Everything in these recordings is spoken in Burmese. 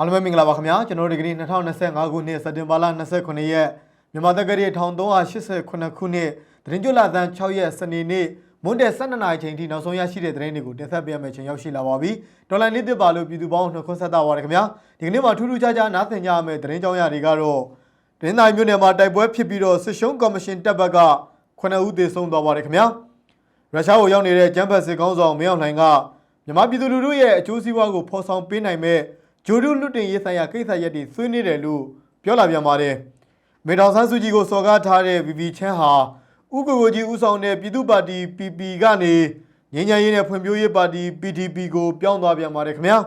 အားလုံးပဲမင်္ဂလာပါခင်ဗျာကျွန်တော်တို့ဒီကနေ့2025ခုနှစ်စက်တင်ဘာလ29ရက်မြန်မာတက္ကရာ1389ခုနှစ်သတင်းကြွလာသန်း6ရက်စနေနေ့မွန်းတဲ့12နာရီချိန်ထိနောက်ဆုံးရရှိတဲ့သတင်းတွေကိုတင်ဆက်ပေးရမယ့်ချိန်ရောက်ရှိလာပါပြီဒေါ်လာနေ့တစ်ပါလို့ပြည်သူပေါင်းနှုတ်ခွန်းဆက်တာပါရခင်ဗျာဒီကနေ့မှာထူးထူးခြားခြားနားသင်ကြရမယ့်သတင်းကြောင်းရာတွေကတော့တင်းတိုင်းမြို့နယ်မှာတိုက်ပွဲဖြစ်ပြီးတော့စစ်ရှုံးကော်မရှင်တပ်ဘက်က9ဦးသေဆုံးသွားပါတယ်ခင်ဗျာရုရှားကိုရောက်နေတဲ့ကျန်းဖတ်စစ်ကောင်းဆောင်မင်းအောင်လှိုင်ကမြန်မာပြည်သူလူထုရဲ့အကျိုးစီးပွားကိုဖော်ဆောင်ပေးနိုင်မဲ့ ဂျိုဒုလွတ်တင်ရေးဆိုင်ရာကိစ္စရပ်တွေဆွေးနွေးတယ်လို့ပြောလာပြန်ပါတယ်။မေတောင်ဆန်းစုကြည်ကိုစော်ကားထားတဲ့ VV ချမ်းဟာဥက္ကဋ္ဌကြီးဦးဆောင်တဲ့ပြည်သူ့ပါတီ PP ကနေငြိမ်းချမ်းရေးနဲ့ဖွံ့ဖြိုးရေးပါတီ PDP ကိုပြောင်းသွားပြန်ပါတယ်ခင်ဗျာ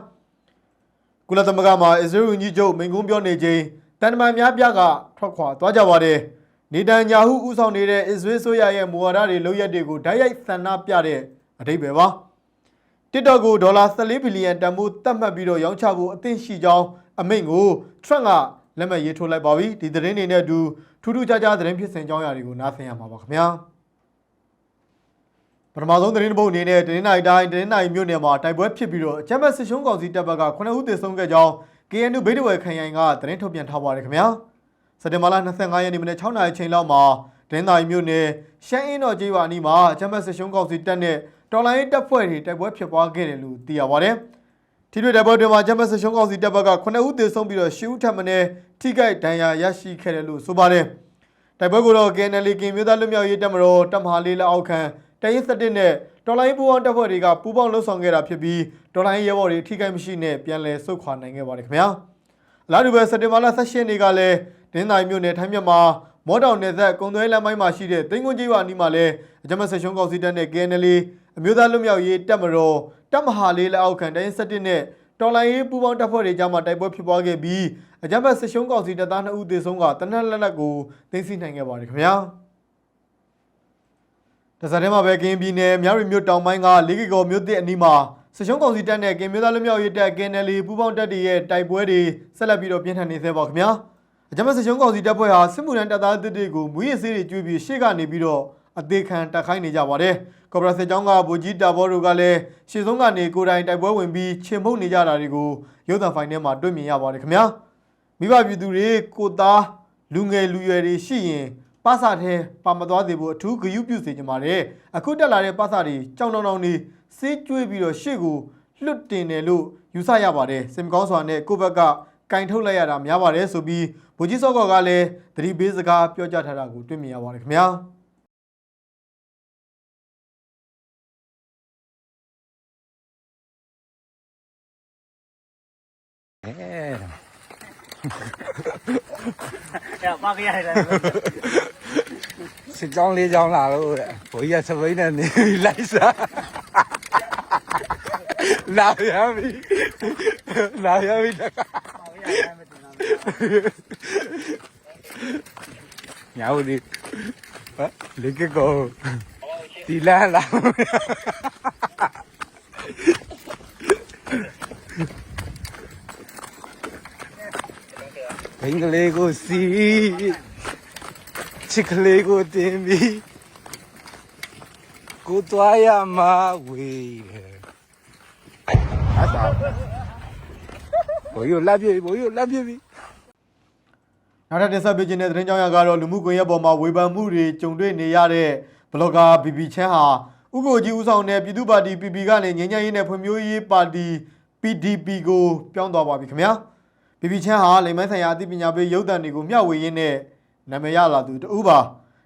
။ကုလသမဂ္ဂမှာအစ္စရေးဝန်ကြီးချုပ်မိန့်ခွန်းပြောနေချိန်တန်တမန်များပြကထွက်ခွာသွားကြပါတယ်။နေတန်ညာဟုဦးဆောင်နေတဲ့အစ္စရေးဆိုရရဲ့မူဝါဒတွေလုပ်ရက်တွေကိုဓာတ်ရိုက်ဆန္ဒပြတဲ့အဓိပ္ပာယ်ပါ။ TikTok ကိုဒေါ်လာ14ဘီလီယံတန်ဖိုးသတ်မှတ်ပြီးတော့ရောင်းချဖို့အသင့်ရှိကြောင်းအမိန့်ကို Trump ကလက်မှတ်ရေးထိုးလိုက်ပါပြီဒီသတင်းတွေနဲ့အတူထူးထူးခြားခြားသတင်းဖြစ်စဉ်ကြောင်းရာတွေကိုနားဆင်ရမှာပါခင်ဗျာပထမဆုံးသတင်းတစ်ပုဒ်အနေနဲ့တင်းနိုင်တိုင်းတင်းနိုင်မြို့နယ်မှာတိုက်ပွဲဖြစ်ပြီးတော့အကြမ်းဖက်စစ်ရှုံးကောင်စီတပ်ဘက်က9ဦးသေဆုံးခဲ့ကြောင်း KNU ဘိတ်တဝယ်ခရိုင်ကသတင်းထုတ်ပြန်ထားပါတယ်ခင်ဗျာစက်တင်ဘာလ25ရက်နေ့မနေ့6နာရီချိန်လောက်မှာတင်းနိုင်မြို့နယ်ရှမ်းအင်းတော်ကျေးရွာအနီးမှာအကြမ်းဖက်စစ်ရှုံးကောင်စီတပ်နဲ့ တော်လိုင်းတပ်ဖွဲ့တွေတိုက်ပွဲဖြစ်ပွားခဲ့တယ်လို့သိရပါတယ်။ထိတွေ့တိုက်ပွဲတွေမှာဂျမတ်ဆရှုံးကောင်စီတပ်ဘက်က9ဦးသေဆုံးပြီးတော့10ဦးထပ်မံထိခိုက်ဒဏ်ရာရရှိခဲ့တယ်လို့ဆိုပါတယ်။တိုက်ပွဲကိုတော့ KNL ကင်မျိုးသားလွတ်မြောက်ရေးတပ်မတော်တပ်မဟာလေးလက်အောက်ခံတရင်စတစ်နဲ့တော်လိုင်းပူပေါင်းတပ်ဖွဲ့တွေကပူးပေါင်းလှုပ်ဆောင်ခဲ့တာဖြစ်ပြီးတော်လိုင်းရဲဘော်တွေထိခိုက်မရှိနဲ့ပြန်လည်ဆုတ်ခွာနိုင်ခဲ့ပါတယ်ခင်ဗျာ။အလားတူပဲစက်တင်ဘာလ18ရက်နေ့ကလည်းဒင်းနိုင်မြို့နယ်ထိုင်းမြတ်မှာမော်တောင်နယ်သက်ကုံသွဲလမ်းပိုင်းမှာရှိတဲ့တိန်ကွန်းကြီးရွာအနီးမှာလည်းအကြမ်းဖက်ဆရှုံးကောင်စီတပ်နဲ့ KNL အမျိုးသားလွတ်မြောက်ရေးတပ်မတော်တပ်မဟာလေးလက်အောက်ခံတိုင်း17နဲ့တော်လိုင်းရေးပူးပေါင်းတပ်ဖွဲ့တွေကြားမှာတိုက်ပွဲဖြစ်ပွားခဲ့ပြီးအကြမ်းဖက်ဆရှုံးကောင်စီတပ်သား2ဦးသေဆုံးကတနက်လက်လက်ကိုသိမ်းဆည်းနိုင်ခဲ့ပါတယ်ခင်ဗျာတစားထဲမှာပဲကင်းပြည်နယ်မြရီမြို့တောင်ပိုင်းကလေးကီကောမြို့သစ်အနီးမှာဆရှုံးကောင်စီတပ်နဲ့ကင်မျိုးသားလွတ်မြောက်ရေးတပ် KNL ပူးပေါင်းတပ်တွေရဲ့တိုက်ပွဲတွေဆက်လက်ပြီးတော့ပြင်းထန်နေသေးပါခင်ဗျာအကြမ်းဖက်ဆရှုံးကောင်စီတပ်ဖွဲ့ဟာစစ်မှုထမ်းတပ်သားတစ်တွေကိုမူရစ်စေးတွေကျွေးပြီးရှေ့ကနေပြီးတော့အသေးခံတက်ခိုင်းနေကြပါတယ်။ ကော်ပိုရာစစ်ကြောင်းကဗိုလ်ကြီးတာဘောတို့ကလည်းရှေ့ဆုံးကနေကိုယ်တိုင်တိုက်ပွဲဝင်ပြီးချေမှုတ်နေကြတာတွေကိုရုပ်သံဖိုင်ထဲမှာတွေ့မြင်ရပါတယ်ခင်ဗျာ။မိဘပြည်သူတွေကိုသားလူငယ်လူရွယ်တွေရှိရင်ပါစာထဲပါမသွားသေးဘူးအထူးဂရုပြုစေချင်ပါတယ်။အခုတက်လာတဲ့ပါစာတွေကြောင်တောင်တောင်နေစေးကျွေးပြီးတော့ရှေ့ကိုလွတ်တင်တယ်လို့ယူဆရပါတယ်။စင်ကောင်းစွာနဲ့ကိုယ့်ဘက်ကကင်ထုတ်လိုက်ရတာများပါတယ်ဆိုပြီးဗိုလ်ကြီးစောကောကလည်းသတိပေးစကားပြောကြားထားတာကိုတွေ့မြင်ရပါတယ်ခင်ဗျာ။ အဲအဲ့ပါကြရတယ်စစ်ကြောင်းလေးကြောင်းလာလို့တဲ့ဘိုးကြီးကစပိန်နဲ့နေပြီးလိုက်စားလာရပြီလာရပြီတခါညာဦးဒီဟာလေကကောတီလာလာ ဘင်္ဂလေးကိုစီချစ်ကလေးကိုတင်ပြီးကိုသွားရမှာဝေးတယ်ဟာတာဘိုးရလက်ပြေဘိုးရလက်ပြေပြီနောက်ထပ်တင်ဆက်ပေးခြင်းတဲ့သတင်းကြောင်းရကတော့လူမှုကွန်ရက်ပေါ်မှာဝေဖန်မှုတွေကြုံတွေ့နေရတဲ့ဘလော့ဂါ BB ချမ်းဟာဥက္ကိုကြီးဦးဆောင်တဲ့ပြည်သူ့ပါတီ PP ကနေငြိမ်းချမ်းရေးနဲ့ဖွံ့ဖြိုးရေးပါတီ PDP ကိုပြောင်းသွားပါပြီခင်ဗျာ BB ချမ်းဟာလိမ်မိုင်းဆိုင်ရာအသိပညာပေးရုပ်သံတွေကိုမျှဝေရင်းနဲ့နာမည်ရလာသူတူပါ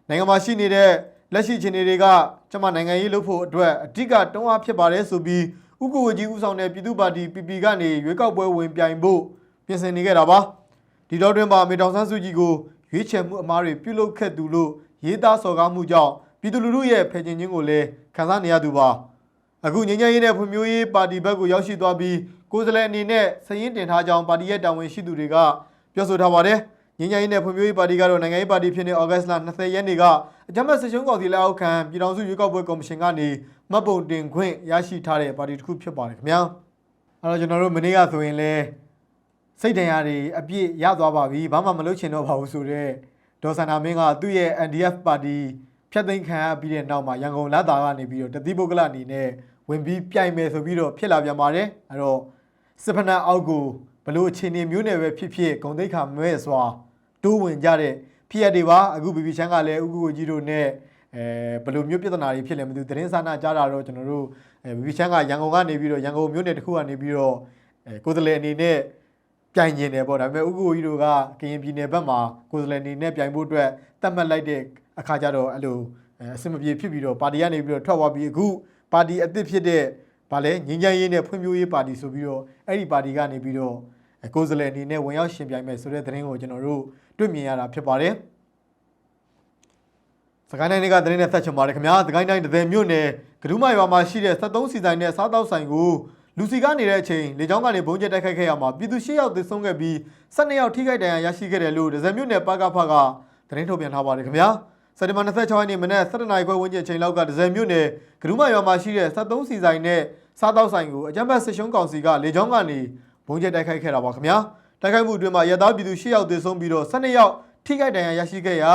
နိုင်ငံမှာရှိနေတဲ့လက်ရှိအခြေအနေတွေကကျမနိုင်ငံရေးလုပ်ဖို့အတွက်အဓိကတွန်းအားဖြစ်ပါတယ်ဆိုပြီးဥက္ကိုကြီးဦးဆောင်တဲ့ပြည်သူ့ပါတီ PP ကနေရွေးကောက်ပွဲဝင်ပြိုင်ဖို့ပြင်ဆင်နေခဲ့တာပါဒီတော့တွင်မှာမေတောင်ဆန်းစုကြည်ကိုရွေးချယ်မှုအမားတွေပြုလုပ်ခဲ့သူလို့ရေးသားစော်ကားမှုကြောင့်ပြည်သူလူထုရဲ့ဖယ်ကျင်ခြင်းကိုလည်းခံစားနေရသူပါအခုငြိမ်းချမ်းရေးနဲ့ဖွံ့ဖြိုးရေးပါတီဘက်ကိုရောက်ရှိသွားပြီး ကိုယ်စားလှယ်အနေနဲ့စည်ရင်းတင်ထားကြောင်းပါတီရဲ့တာဝန်ရှိသူတွေကပြောဆိုထားပါတယ်ငြိမ်းချမ်းရေးနဲ့ဖွံ့ဖြိုးရေးပါတီကတော့နိုင်ငံရေးပါတီဖြစ်တဲ့ဩဂတ်စ်လ20ရက်နေ့ကအကြမ်းဖက်စစ်ရှုံးကောင်စီလက်အောက်ခံပြည်ထောင်စုရွေးကောက်ပွဲကော်မရှင်ကနေမှတ်ပုံတင်ခွင့်ရရှိထားတဲ့ပါတီတစ်ခုဖြစ်ပါတယ်ခင်ဗျာအဲ့တော့ကျွန်တော်တို့မနေ့ကဆိုရင်လည်းစိတ်တရားတွေအပြည့်ရသွားပါပြီဘာမှမလုပ်ချင်တော့ပါဘူးဆိုတော့ဒေါ်စန္ဒာမင်းကသူ့ရဲ့ NDF ပါတီဖြတ်သိမ်းခံရပြီးတဲ့နောက်မှာရန်ကုန်လာတာကနေပြီးတော့တတိပုဂ္ဂလအနေနဲ့ဝင်ပြီးပြိုင်မယ်ဆိုပြီးတော့ဖြစ်လာပြန်ပါတယ်အဲ့တော့ စစ်ဖက်နှက်အောက်ကိုဘလို့အခြေအနေမျိုးနဲ့ပဲဖြစ်ဖြစ်ဂုံတိတ်ခါမဲ့စွာတိုးဝင်ကြတဲ့ဖြစ်ရတွေပါအခုဘီဘီချန်ကလည်းဥက္ကူကြီးတို့နဲ့အဲဘလို့မျိုးပြဿနာတွေဖြစ်လဲမသိဘူးသတင်းစာနာကြားတာတော့ကျွန်တော်တို့အဲဘီဘီချန်ကရန်ကုန်ကနေပြီးတော့ရန်ကုန်မြို့နယ်တစ်ခုကနေပြီးတော့အဲကိုယ်စားလှယ်အနေနဲ့ပြိုင်ကျင်တယ်ပေါ့ဒါပေမဲ့ဥက္ကူကြီးတို့ကကရင်ပြည်နယ်ဘက်မှာကိုယ်စားလှယ်အနေနဲ့ပြိုင်ဖို့အတွက်တတ်မှတ်လိုက်တဲ့အခါကျတော့အဲ့လိုအဲအဆင်မပြေဖြစ်ပြီးတော့ပါတီကနေပြီးတော့ထွက်သွားပြီးအခုပါတီအသစ်ဖြစ်တဲ့ ဗာလဲငင်းချမ်းရေးနဲ့ဖွံ့ဖြိုးရေးပါတီဆိုပြီးတော့အဲ့ဒီပါတီကနေပြီးတော့အဲကိုယ်စားလှယ်အနေနဲ့ဝင်ရောက်ရှင်ပြိုင်မယ်ဆိုတဲ့သတင်းကိုကျွန်တော်တို့တွေ့မြင်ရတာဖြစ်ပါတယ်စကိုင်းတိုင်းကသတင်းနဲ့ဆက်ချင်ပါတယ်ခင်ဗျာစကိုင်းတိုင်းတပည့်မြို့နယ်ကဒူးမရွာမှာရှိတဲ့73စီဆိုင်နဲ့စားတောက်ဆိုင်ကိုလူစီကားနေတဲ့အချိန်လေကြောင်းကနေဘုံကျက်တိုက်ခိုက်ခဲ့ရမှာပြည်သူ၈ယောက်သေဆုံးခဲ့ပြီး12ယောက်ထိခိုက်ဒဏ်ရာရရှိခဲ့တယ်လို့ဒဇယ်မြို့နယ်ပကဖကသတင်းထုတ်ပြန်ထားပါတယ်ခင်ဗျာစက်တင်ဘာ26ရက်နေ့မနက်7:00နာရီခွဲဝန်းကျင်အချိန်လောက်ကဒဇယ်မြို့နယ်ကဒူးမရွာမှာရှိတဲ့73စီဆိုင်နဲ့ စားတောက်ဆိုင်ကိုအကြမ်းဖက်စစ်ရှုံးကောင်စီကလေကြောင်းကနေဘုံကျက်တိုက်ခိုက်ခဲ့တာပါခင်ဗျာတိုက်ခိုက်မှုအတွင်းမှာရသားပြည်သူ၈ယောက်သေဆုံးပြီးတော့12ယောက်ထိခိုက်ဒဏ်ရာရရှိခဲ့ရာ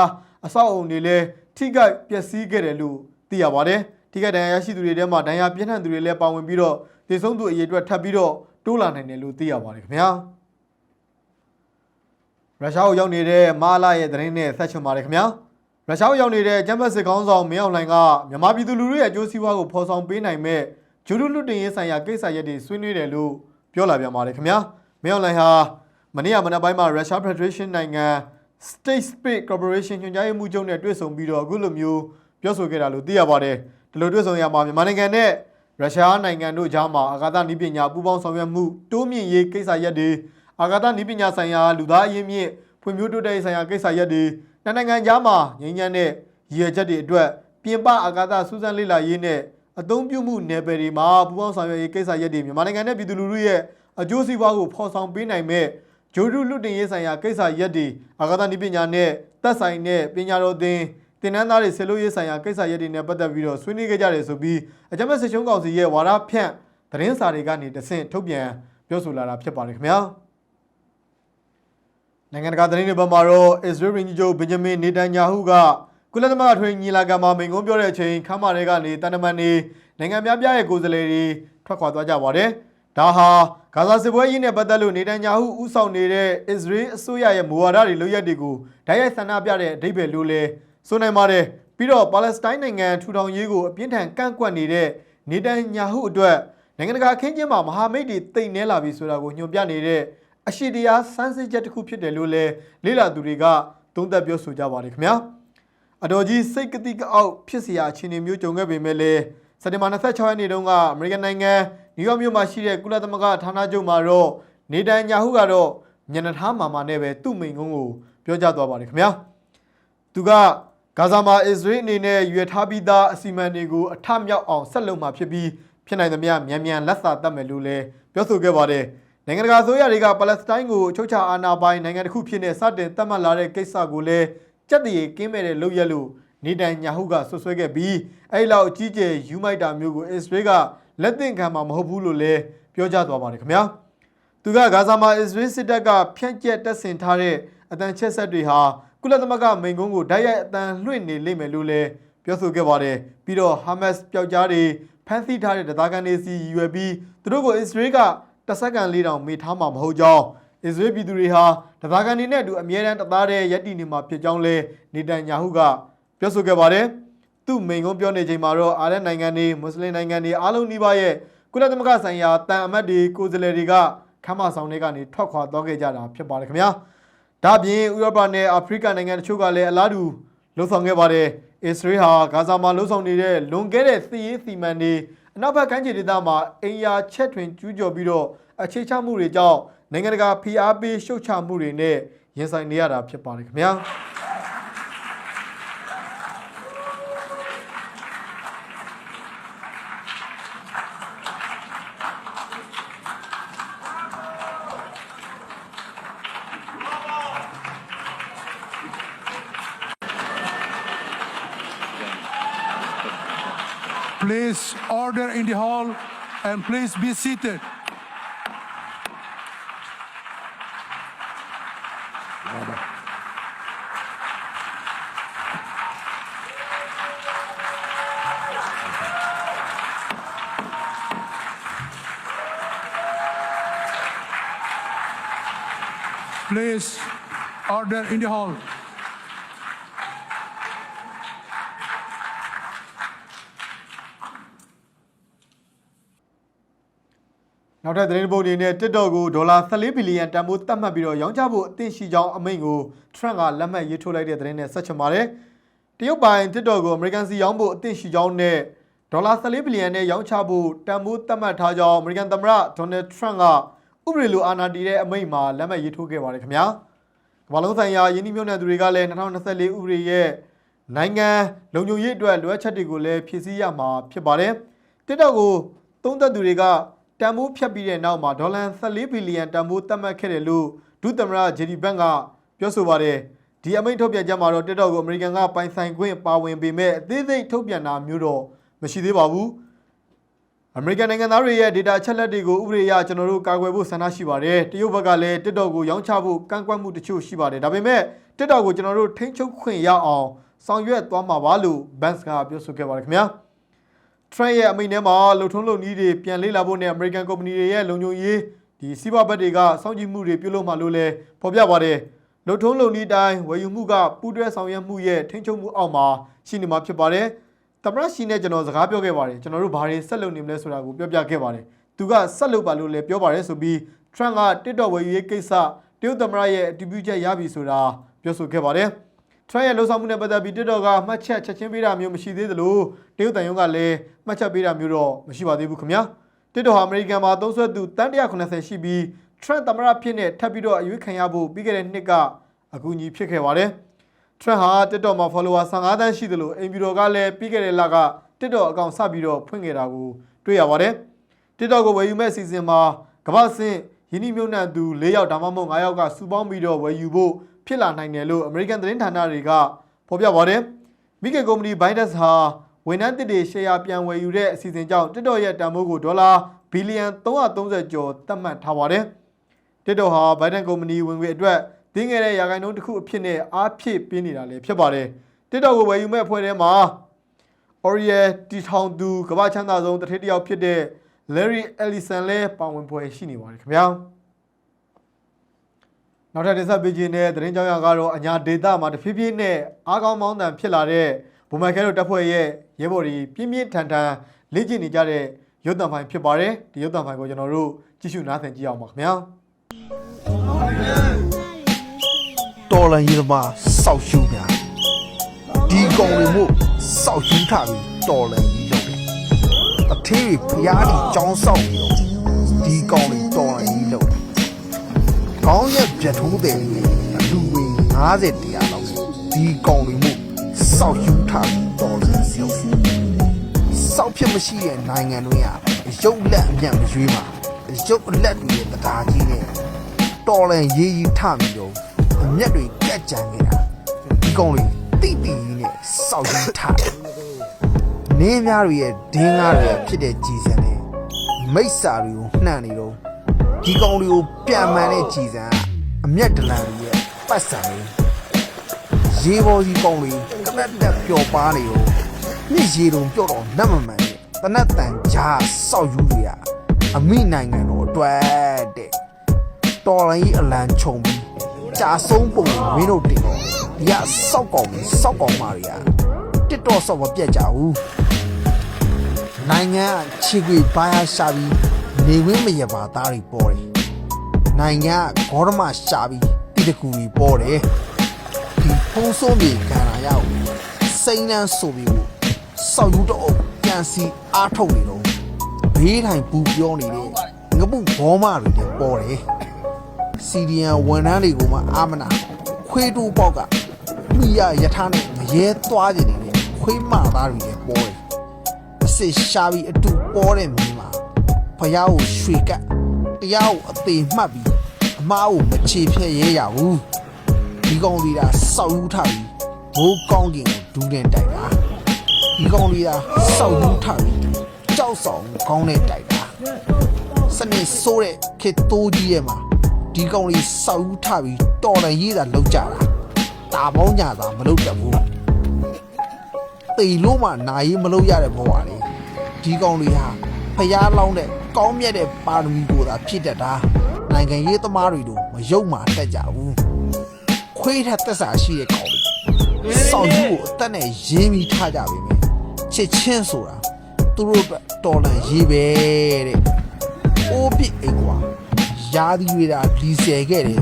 အဆောက်အုံတွေလည်းထိခိုက်ပျက်စီးခဲ့တယ်လို့သိရပါတယ်။ထိခိုက်ဒဏ်ရာရရှိသူတွေထဲမှာဒဏ်ရာပြင်းထန်သူတွေလည်းပါဝင်ပြီးတော့ဒေဆုံးသူအရေအတွက်ထပ်ပြီးတော့တိုးလာနိုင်တယ်လို့သိရပါတယ်ခင်ဗျာ။ရုရှားကိုရောက်နေတဲ့မာလာရဲ့သတင်းနဲ့ဆက်ချင်ပါတယ်ခင်ဗျာ။ရုရှားကိုရောက်နေတဲ့ဂျမ်ဘတ်စစ်ကောင်းဆောင်မင်းအောင်လှိုင်ကမြန်မာပြည်သူလူထုရဲ့အကျိုးစီးပွားကိုဖော်ဆောင်ပေးနိုင်မဲ့ ဂျူဒူလွတ်တင်ရေးဆိုင်ရာကိစ္စရပ်တွေဆွေးနွေးတယ်လို့ပြောလာပြန်ပါတယ်ခင်ဗျာ။မင်းအောင်လှိုင်ဟာမနေ့ကမနက်ပိုင်းမှာရုရှား Federation နိုင်ငံ State Space Corporation ညွှန်ကြားရေးမှူးချုပ်နဲ့တွေ့ဆုံပြီးတော့အခုလိုမျိုးပြောဆိုခဲ့တာလို့သိရပါတယ်။ဒီလိုတွေ့ဆုံရမှာမြန်မာနိုင်ငံနဲ့ရုရှားနိုင်ငံတို့ကြားမှာအာကာသနည်းပညာပူးပေါင်းဆောင်ရွက်မှုတိုးမြင့်ရေးကိစ္စရပ်တွေအာကာသနည်းပညာဆိုင်ရာလူသားအရင်းမြစ်ဖွံ့ဖြိုးတိုးတက်ရေးဆိုင်ရာကိစ္စရပ်တွေနှစ်နိုင်ငံကြားမှာငြိမ်းချမ်းတဲ့ရည်ရွယ်ချက်တွေအတွက်ပြင်ပအာကာသစူးစမ်းလေ့လာရေးနဲ့ အသုံးပြုမှုနယ်ပယ်တွေမှာပူးပေါင်းဆောင်ရွက်ရေးကိစ္စရပ်တွေမြန်မာနိုင်ငံနဲ့ပြည်သူလူထုရဲ့အကျိုးစီးပွားကိုဖော်ဆောင်ပေးနိုင်မဲ့ဂျိုဒုလွတ်တင်ရေးဆိုင်ရာကိစ္စရပ်တွေအာဂါသနိပညာနဲ့သက်ဆိုင်တဲ့ပညာတော်သင်တင်နန်းသားတွေဆေလို့ရေးဆိုင်ရာကိစ္စရပ်တွေနဲ့ပတ်သက်ပြီးတော့ဆွေးနွေးခဲ့ကြတယ်ဆိုပြီးအကြမ်းဖက်စစ်ရှုံးကောင်စီရဲ့ဝါဒဖြန့်သတင်းစာတွေကနေတဆင့်ထုတ်ပြန်ပြောဆိုလာတာဖြစ်ပါတယ်ခင်ဗျာနိုင်ငံတကာသတင်းတွေဘက်မှာတော့အစ္စရေးဝန်ကြီးချုပ်ဘင်ဂျမင်နေတန်ယာဟုက ကုလသမဂ္ဂထွေညီလာခံမှာမိန့်ခွန်းပြောတဲ့အချိန်ခမ်းမတွေကနေတန်တမန်တွေနိုင်ငံများပြားရဲ့ကိုယ်စားလှယ်တွေထွက်ခွာသွားကြပါတယ်။ဒါဟာဂါဇာစစ်ပွဲကြီးနဲ့ပတ်သက်လို့နေတန်ယာဟုဥဆောင်နေတဲ့အစ္စရေးအစိုးရရဲ့မူဝါဒတွေလုပ်ရက်တွေကိုဓာတ်ရိုက်ဆန္ဒပြတဲ့အဓိပ္ပာယ်လို့လဲဆိုနိုင်ပါတယ်။ပြီးတော့ပါလက်စတိုင်းနိုင်ငံထူထောင်ရေးကိုအပြင်းထန်ကန့်ကွက်နေတဲ့နေတန်ယာဟုအတွက်နိုင်ငံတကာအခင်းကျင်းမှာမဟာမိတ်တွေတိတ်နေလာပြီဆိုတာကိုညွှန်ပြနေတဲ့အရှိတရားစမ်းစစ်ချက်တစ်ခုဖြစ်တယ်လို့လဲလေ့လာသူတွေကသုံးသပ်ပြောဆိုကြပါတယ်ခင်ဗျာ အတော်ကြီးစိတ်ကတိကအောက်ဖြစ်စရာအခြေအနေမျိုးကြုံခဲ့ပေမဲ့လည်းစက်တင်ဘာ26ရက်နေ့တုန်းကအမေရိကန်နိုင်ငံနယူးယောက်မြို့မှာရှိတဲ့ကုလသမဂ္ဂဌာနချုပ်မှာတော့နေတန်ညာဟုကတော့ညနေထားမာမာနဲ့ပဲသူ့မိန်ကုန်းကိုပြောကြားသွားပါတယ်ခင်ဗျာသူကဂါဇာမှာအစ္စရေးအနေနဲ့ရွေထားပြီးသားအစီအမံတွေကိုအထမြောက်အောင်ဆက်လုပ်မှာဖြစ်ပြီးဖြစ်နိုင်သမျှမြန်မြန်လက်စာတတ်မယ်လို့လည်းပြောဆိုခဲ့ပါတယ်နိုင်ငံတကာဆိုရတွေကပါလက်စတိုင်းကိုချုပ်ချာအာဏာပိုင်နိုင်ငံတစ်ခုဖြစ်နေစတင်သတ်မှတ်လာတဲ့ကိစ္စကိုလည်း ကြက်တရေကင်းမဲ့တဲ့လုပ်ရက်လို့နေတန်ညာဟုကဆွဆွဲခဲ့ပြီးအဲ့လောက်အကြီးကျယ်ယူမိုက်တာမျိုးကိုအစ္စရေးကလက်သင့်ခံမှာမဟုတ်ဘူးလို့လည်းပြောကြားသွားပါတယ်ခင်ဗျာသူကဂါဇာမှာအစ္စရေးစစ်တပ်ကဖြန့်ကျက်တပ်ဆင်ထားတဲ့အတန်ချက်ဆက်တွေဟာကုလသမဂ္ဂမိန်ကုန်းကိုဓာတ်ရိုက်အတန်လွှင့်နေလိမ့်မယ်လို့လည်းပြောဆိုခဲ့ပါတယ်ပြီးတော့ဟာမတ်စ်ပျောက်ကြားတွေဖမ်းဆီးထားတဲ့ဒေသခံတွေစီရွယ်ပြီးသူတို့ကိုအစ္စရေးကတစက္ကန့်လေးတောင်မေ့ထားမှာမဟုတ်ကြောင်း အစ္စရေးပြည်သူတွေဟာဒေသခံတွေနဲ့အတူအမြဲတမ်းတသားတည်းယက်တီနေမှာဖြစ်ကြောင်းလဲနေတန်ညာဟုကပြောဆိုခဲ့ပါတယ်သူ့မိန်ကုန်းပြောနေချိန်မှာတော့အာရပ်နိုင်ငံတွေမွတ်စလင်နိုင်ငံတွေအားလုံးနှိပါရဲ့ကုလသမဂ္ဂဆိုင်ရာတန်အမတ်တွေကိုယ်စားလှယ်တွေကခမ်းမဆောင်တွေကနေထွက်ခွာသွားခဲ့ကြတာဖြစ်ပါတယ်ခင်ဗျာဒါပြင်ဥရောပနဲ့အာဖရိကနိုင်ငံတချို့ကလည်းအလားတူလှုပ်ဆောင်ခဲ့ပါတယ်အစ္စရေးဟာဂါဇာမှာလှုပ်ဆောင်နေတဲ့လွန်ခဲ့တဲ့စီးရေးစီမံတွေအနောက်ဘက်ကမ်းခြေဒေသမှာအင်ယာချက်ထွင်ကျူးကျော်ပြီးတော့အခြေချမှုတွေကြောင့် နိုင်ငံတကာဖိအားပေးရှုတ်ချမှုတွေနဲ့ရင်ဆိုင်နေရတာဖြစ်ပါတယ်ခင်ဗျာ Please order in the hall and please be seated. Please order in the hall. နောက်ထပ်သတင်းပုတ်အနေနဲ့ TikTok ကိုဒေါ်လာ14ဘီလီယံတန်ဖိုးသတ်မှတ်ပြီးတော့ရောင်းချဖို့အသင့်ရှိကြောင်းအမိန့်ကို Trump ကလက်မှတ်ရေးထိုးလိုက်တဲ့သတင်းနဲ့ဆက်ချင်ပါတယ်။တရုတ်ပိုင် TikTok ကို American စီရောင်းဖို့အသင့်ရှိကြောင်းနဲ့ဒေါ်လာ14ဘီလီယံနဲ့ရောင်းချဖို့တန်ဖိုးသတ်မှတ်ထားကြောင်း American သမ္မတ Donald Trump က ဥပဒေလိုအာဏာတည်တဲ့အမိန့်မှာလက်မှတ်ရေးထိုးခဲ့ပါတယ်ခင်ဗျာ။ကမ္ဘာလုံးဆိုင်ရာယင်းနှိမ့်မြုံနယ်သူတွေကလည်း2024ဥပဒေရဲ့နိုင်ငံလုံခြုံရေးအတွက်လိုအပ်ချက်တွေကိုလည်းဖြည့်ဆည်းရမှာဖြစ်ပါတယ်။ TikTok ကိုသုံးသက်သူတွေကတန်ဖိုးဖြတ်ပြီးတဲ့နောက်မှာဒေါ်လာ14ဘီလီယံတန်ဖိုးသတ်မှတ်ခဲ့တယ်လို့ဒုသမ္မတဂျေဒီဘန်ကပြောဆိုပါတယ်ဒီအမိန့်ထုတ်ပြန်ချက်မှာတော့ TikTok ကိုအမေရိကန်ကပိုင်ဆိုင်ခွင့်ပါဝင်ပေမဲ့အသေးစိတ်ထုတ်ပြန်တာမျိုးတော့မရှိသေးပါဘူး အမေရိကန်နိုင်ငံသားတွေရဲ့ data အချက်လက်တွေကိုဥပဒေအရကျွန်တော်တို့ကာကွယ်ဖို့ဆန္ဒရှိပါတယ်တရုတ်ဘက်ကလည်း TikTok ကိုရောင်းချဖို့ကန့်ကွက်မှုတချို့ရှိပါတယ်ဒါပေမဲ့ TikTok ကိုကျွန်တော်တို့ထိန်းချုပ်ခွင့်ရအောင်ဆောင်ရွက်သွားမှာပါလို့ Banks ကပြောဆိုခဲ့ပါတယ်ခင်ဗျာ Trump ရဲ့အမိန့်ထဲမှာလှုပ်ထုံးလုပ်နည်းတွေပြန်လေ့လာဖို့နဲ့ American Company တွေရဲ့လုံခြုံရေးဒီစီးပွားဘက်တွေကစောင့်ကြည့်မှုတွေပြုလုပ်မှလို့လည်းဖော်ပြပါတယ်။လှုပ်ထုံးလုပ်နည်းတိုင်းဝယ်ယူမှုကပူးတွဲဆောင်ရွက်မှုရဲ့ထိန်းချုပ်မှုအောက်မှာရှိနေမှာဖြစ်ပါတယ်။ သမရရှိနဲ့ကျွန်တော်စကားပြောခဲ့ပါတယ်ကျွန်တော်တို့ဘာတွေဆက်လုပ်နေမလဲဆိုတာကိုပြောပြခဲ့ပါတယ်။သူကဆက်လုပ်ပါလို့လည်းပြောပါတယ်ဆိုပြီး Trump က TikTok ဝယ်ယူရေးကိစ္စတရုတ်သမရရဲ့အတည်ပြုချက်ရပြီဆိုတာပြောဆိုခဲ့ပါတယ်။ Trump ရဲ့လှုပ်ဆောင်မှုနဲ့ပတ်သက်ပြီး TikTok ကမှတ်ချက်ချက်ချင်းပေးတာမျိုးမရှိသေးသလိုတရုတ်တန်ယုံကလည်းမှတ်ချက်ပေးတာမျိုးတော့မရှိပါသေးဘူးခင်ဗျာ TikTok ဟာအမေရိကန်မှာသုံးစွဲသူတန်း190ရှိပြီး Trump သမ္မတဖြစ်နေထပ်ပြီးတော့အရွေးခံရဖို့ပြီးခဲ့တဲ့နှစ်ကအကူအညီဖြစ်ခဲ့ပါတယ် Trump ဟာ TikTok မှာ follower 15သန်းရှိသလိုအိမ်ဖြူတော်ကလည်းပြီးခဲ့တဲ့လက TikTok အကောင့်စပြီးတော့ဖွင့်ခဲ့တာကိုတွေ့ရပါတယ် TikTok ကိုဝယ်ယူမဲ့အစီအစဉ်မှာကမ္ဘာ့ဆင့်ယင်းနှိမ့်မြုံနှံသူ၄ယောက်ဒါမှမဟုတ်၅ယောက်ကစုပေါင်းပြီးတော့ဝယ်ယူဖို့ဖြစ်လာနိုင်တယ်လို့ American သတင်းဌာနတွေကဖော်ပြပါတယ်မိခင်ကုမ္ပဏီ Binance ဟာဝန်ထမ်းတစ်တွေရှယ်ယာပြန်ဝယ်ယူတဲ့အစီအစဉ်ကြောင့် TikTok ရဲ့တန်ဖိုးကိုဒေါ်လာဘီလီယံ330ကျော်သတ်မှတ်ထားပါတယ်။ TikTok ဟာ Biden ကုမ္ပဏီဝင်ငွေအတွက် တင်းငယ်တဲ့ရာခိုင်နှုန်းတစ်ခုအဖြစ်နဲ့အားဖြည့်ပေးနေတာလည်းဖြစ်ပါတယ်။ TikTok ကိုဝယ်ယူမဲ့အဖွဲ့ထဲမှာ Oriel တီထောင်သူကမ္ဘာချမ်းသာဆုံးတစ်ထည့်တစ်ယောက်ဖြစ်တဲ့ Larry Ellison လည်းပါဝင်ပွဲရှိနေပါတယ်ခင်ဗျာ။နောက်ထပ်တင်ဆက်ပေးခြင်းတဲ့သတင်းကြောင်းရကတော့အညာဒေတာမှာတဖြည်းဖြည်းနဲ့အားကောင်းမောင်းတန်ဖြစ်လာတဲ့ဘုံမိုင်ခဲတို့တပ်ဖွဲ့ရဲ့ရဲဘော်တွေပြင်းပြင်းထန်ထန်လေ့ကျင့်နေကြတဲ့ရုပ်တံဖိုင်ဖြစ်ပါတယ်ဒီရုပ်တံဖိုင်ကိုကျွန်တော်တို့ကြည့်ရှုနားဆင်ကြည့်အောင်ပါခင်ဗျာ တော်လန်ရေးသမားစောက်ရှူများဒီကောင်တွေမို့စောက်ရှူထပြီးတော်လန်ကြီးလုပ်တယ်အထေးတွေဖျားကြီးចောင်းဆောက်ပြီးတော့ဒီကောင်တွေတော်လန်ကြီးလုပ်တယ်ခေါင်းရက်ပြတ်ထိုးတယ်လူတွေ90တရားလောက်ဒီကောင်တွေမို့စောက်ရှူထပြီးတော်လန်ကြီးလုပ်တယ်စောက်ဖြစ်မရှိတဲ့နိုင်ငံတွေကရုပ်လက်အမြတ်မရွေးမှာရုပ်လက်တွေရဲ့တရားကြီးနဲ့တော်လန်ရေးကြီးထပြီးတော့အမျက်တွေ ကက်ကြံနေတာဒီကောင်လေးတိတိကြီးနဲ့စောက်ရင်းထားတယ်နင်းများတွေရဲ့ဒင်းကားတွေရဲ့ဖြစ်တဲ့ကြည်စံနဲ့မိစ္ဆာတွေကိုနှံ့နေတော့ဒီကောင်လေးကိုပြန်မှန်တဲ့ကြည်စံကအမျက်ဒလန်တွေရဲ့ပတ်စံလေးရေပေါ်ကြီးကောင်လေးကနက်တက်ပျော်ပါနေတော့နှစ်ရေတုံပျော့တော့နတ်မမှန်နဲ့တနတ်တန်ကြားစောက်ယူတွေကအမိနိုင်ငံတော်အတွက်တဲ့တော်လိုင်းကြီးအလံခြုံပြီး ကြာဆုံးပုံကိုမင်းတို့တင်တော့ဒီကစောက်ကောင်ကြီးစောက်ကောင်မတွေကတစ်တော့စောက်မပြတ်ကြဘူးနိုင်ငံကခြေခွေဘာယာရှာပြီးနေဝင်းမရပါသားတွေပေါ်တယ်နိုင်ငံကဂေါရမရှာပြီးတိတကူတွေပေါ်တယ်ဒီဖုံးစိုးမြေခံလာရအောင်စိမ့်နှန်းဆိုပြီးကိုစောက်ယူတော့ပြန်စီအားထုတ်နေတော့ဘေးထိုင်ပူပြောနေတဲ့ငပုဘောမတွေလည်းပေါ်တယ် စီဒီယန်ဝန်ထမ်းတွေကိုမှအာမနာခွေးတိုးပေါက်ကမိရယထာနဲ့ငရဲသွားကြတယ်ခွေးမသားတွေလည်းပေါ်တယ်အစ်စ်ရှာပြီးအတူပေါ်တဲ့မြင်းမှာဖယားကိုရွှေကပ်တရားကိုအသေးမှတ်ပြီးအမားကိုမချေဖြဲ့ရဲရဘူးဒီကောင်လေးကစောက်ယူထပြီးဘိုးကောင်းကင်ကိုဒူးနဲ့တိုက်တာဒီကောင်လေးကစောက်ယူထပြီးကြောက်ဆောင်ကောင်းနဲ့တိုက်တာစနစ်ဆိုးတဲ့ခေတ်တိုးကြီးရဲ့မှာ ဒီကောင်လေးစောက်ယူထပြီးတော်တယ်ရေးတာလောက်ကြတာတာပေါင်းညာသာမလုပ်တတ်ဘူးတေလို့မှနာရေးမလုပ်ရတဲ့ဘဝလေဒီကောင်လေးဟာဖျားလောင်းတဲ့ကောင်းမြတ်တဲ့ပါရမီကိုသာဖြစ်တတ်တာနိုင်ငံရေးသမားတွေတို့မယုံမှတက်ကြဘူးခွေးထက်သက်စာရှိတဲ့ကောင်တွေစောက်ယူကိုအသက်နဲ့ရင်းပြီးထားကြပြီမယ်ချစ်ချင်းဆိုတာသူတို့အတွက်တော်လန်ရေးပဲတဲ့အိုးပစ်အိတ်ကွာ ရာသီတွေဒါလီဆယ်ခဲ့တယ်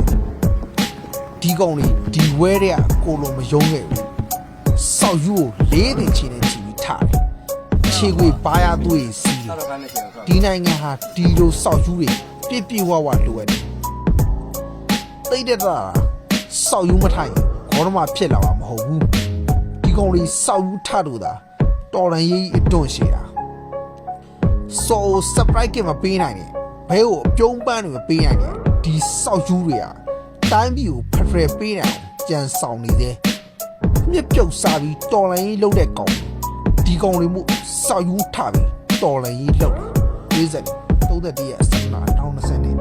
ဒီကောင်တွေဒီဝဲတဲ့ကိုလိုမယုံခဲ့ဘူးစောက်ယူကိုလေးတင်ချင်တဲ့ချီပြီးထားတယ်ခြေခွေပါရသွေးစီးတယ်ဒီနိုင်ငံဟာဒီလိုစောက်ယူတွေပြည့်ပြည့်ဝဝလိုအပ်တယ်။သိတဲ့တာစောက်ယူမထိုင်ဘောရမဖြစ်လာမှာမဟုတ်ဘူး။ဒီကောင်လေးစောက်ယူထလို့တာတော်လန်ရေးအတွန့်ရှည်တာ။ so surprise ကမပေးနိုင်နဲ့ ဘဲကိုအပြုံးပန်းတွေမပေးနိုင်နဲ့ဒီစောက်ယူတွေကတိုင်းပြည်ကိုဖက်ဖရယ်ပေးနိုင်အောင်ကြံဆောင်နေသေးမြစ်ပြုတ်စားပြီးတော်လန်ရေးလုပ်တဲ့ကောင်ဒီကောင်တွေမှုစောက်ယူထပြီးတော်လန်ရေးလုပ်တာ40 31ရက်စက်လာ2020နှစ်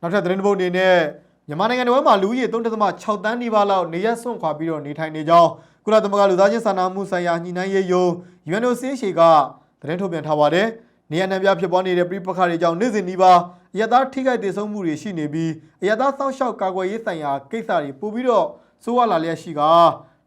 နောက်ထပ်သတင်းတစ်ပုဒ်အနေနဲ့ မြန်မာနိုင်ငံတော်မှာလူဦးရေ3.6တန်းနီးပါးလောက်နေရက်စွန့်ခွာပြီးတော့နေထိုင်နေကြောင်းကုလသမဂ္ဂလူသားချင်းစာနာမှုဆိုင်ရာညှိနှိုင်းရေးယုံ UNOCHA ကသတင်းထုတ်ပြန်ထားပါတယ်။နေရနံပြဖြစ်ပွားနေတဲ့ပြည်ပခါတွေကြောင့်နေ့စဉ်နီးပါးအရသားထိခိုက်ဒေဆုံးမှုတွေရှိနေပြီးအရသားစောင့်ရှောက်ကာကွယ်ရေးဆိုင်ရာကိစ္စတွေပို့ပြီးတော့စိုးရလာလျက်ရှိက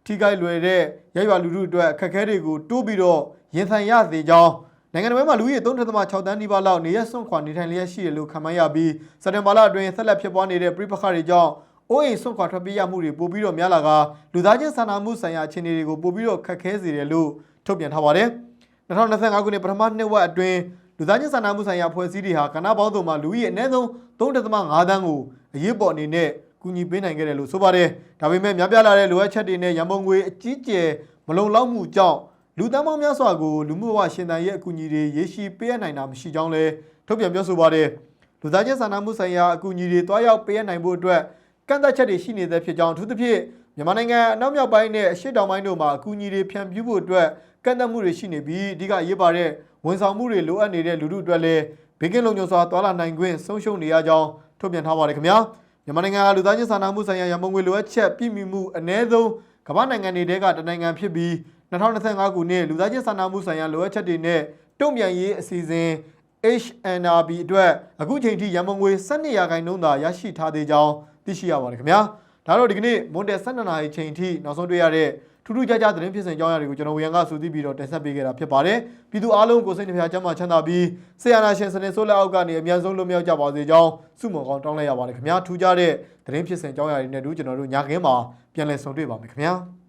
ထိခိုက်လွယ်တဲ့ရရွာလူထုအတွက်အခက်အခဲတွေကိုတိုးပြီးတော့ရင်ဆိုင်ရစေကြောင်း နိုင်ငံတော်မှာလူဦးရေ3.6တန်းနီးပါးလောက်နေရစွန့်ခွာနေထိုင်လျက်ရှိတယ်လို့ခန့်မှန်းရပြီးစက်တင်ဘာလအတွင်းဆက်လက်ဖြစ်ပွားနေတဲ့ပြည်ပခါတွေကြောင့်အိုးအိမ်စွန့်ခွာထွက်ပြေးရမှုတွေပိုပြီးတော့များလာကလူသားချင်းစာနာမှုဆိုင်ရာအခြေအနေတွေကိုပိုပြီးတော့ခက်ခဲစေတယ်လို့ထုတ်ပြန်ထားပါတယ်။2025ခုနှစ်ပထမနှစ်ဝက်အတွင်းလူသားချင်းစာနာမှုဆိုင်ရာဖွဲ့စည်းတွေဟာကဏ္ဍပေါင်းစုံမှာလူဦးရေအနည်းဆုံး3.5တန်းကိုအရေးပေါ်အနေနဲ့ကူညီပေးနိုင်ခဲ့တယ်လို့ဆိုပါတယ်။ဒါပေမဲ့များပြားလာတဲ့လိုအပ်ချက်တွေနဲ့ရန်ပုံငွေအကြီးကျယ်မလုံလောက်မှုကြောင့် လူတန်းပေါင်းများစွာကိုလူမှုဘဝရှင်သန်ရဲ့အကူအညီတွေရေရှည်ပေးအပ်နိုင်တာမရှိကြောင်းလည်းထုတ်ပြန်ပြောဆိုပါတယ်။လူသားချင်းစာနာမှုဆိုင်ရာအကူအညီတွေတွားရောက်ပေးအပ်နိုင်ဖို့အတွက်ကန့်သတ်ချက်တွေရှိနေသေးဖြစ်ကြောင်းအထူးသဖြင့်မြန်မာနိုင်ငံအနောက်မြောက်ပိုင်းနဲ့အရှေ့တောင်ပိုင်းတို့မှာအကူအညီတွေဖြန့်ဖြူးဖို့အတွက်ကန့်သတ်မှုတွေရှိနေပြီးအဓိကရေးပါတဲ့ဝန်ဆောင်မှုတွေလိုအပ်နေတဲ့လူထုအတွက်လည်းဘေးကင်းလုံခြုံစွာတွာလာနိုင်ခွင့်ဆုံးရှုံးနေရကြောင်းထုတ်ပြန်ထားပါတယ်ခင်ဗျာ။မြန်မာနိုင်ငံကလူသားချင်းစာနာမှုဆိုင်ရာရန်ပုံငွေလိုအပ်ချက်ပြည့်မီမှုအ ਨੇ ဆုံးကမ္ဘာနိုင်ငံတွေထဲကတနိုင်ငံဖြစ်ပြီး 2025ခုနှစ်လူသားချင်းစာနာမှုဆိုင်ရာလိုအပ်ချက်တွေနဲ့တုံ့ပြန်ရေးအစီအစဉ် HNRB အတွက်အခုချိန်ထိရန်ပုံငွေ12ရာခိုင်နှုန်းသာရရှိထားသေးကြောင်းသိရှိရပါတယ်ခင်ဗျာဒါတော့ဒီကနေ့မွန်တယ်12နာရီချိန်ထိနောက်ဆုံးတွေ့ရတဲ့ထူးထူးခြားခြားသတင်းဖြစ်စဉ်ကြောင်းရာတွေကိုကျွန်တော်ဝေယံကစူးစီးပြီးတော့တင်ဆက်ပေးခဲ့တာဖြစ်ပါတယ်ပြည်သူအားလုံးကိုစိတ်နှပြချမ်းသာချမ်းသာပြီးဆေးရနာရှင်စနစ်ဆိုးလက်အောက်ကနေအမြန်ဆုံးလွတ်မြောက်ကြပါစေကြောင်းဆုမွန်ကောင်းတောင်းလိုက်ရပါတယ်ခင်ဗျာထူးခြားတဲ့သတင်းဖြစ်စဉ်ကြောင်းရာတွေနဲ့တူကျွန်တော်တို့ညခင်းမှာပြန်လည်ဆုံတွေ့ပါမယ်ခင်ဗျာ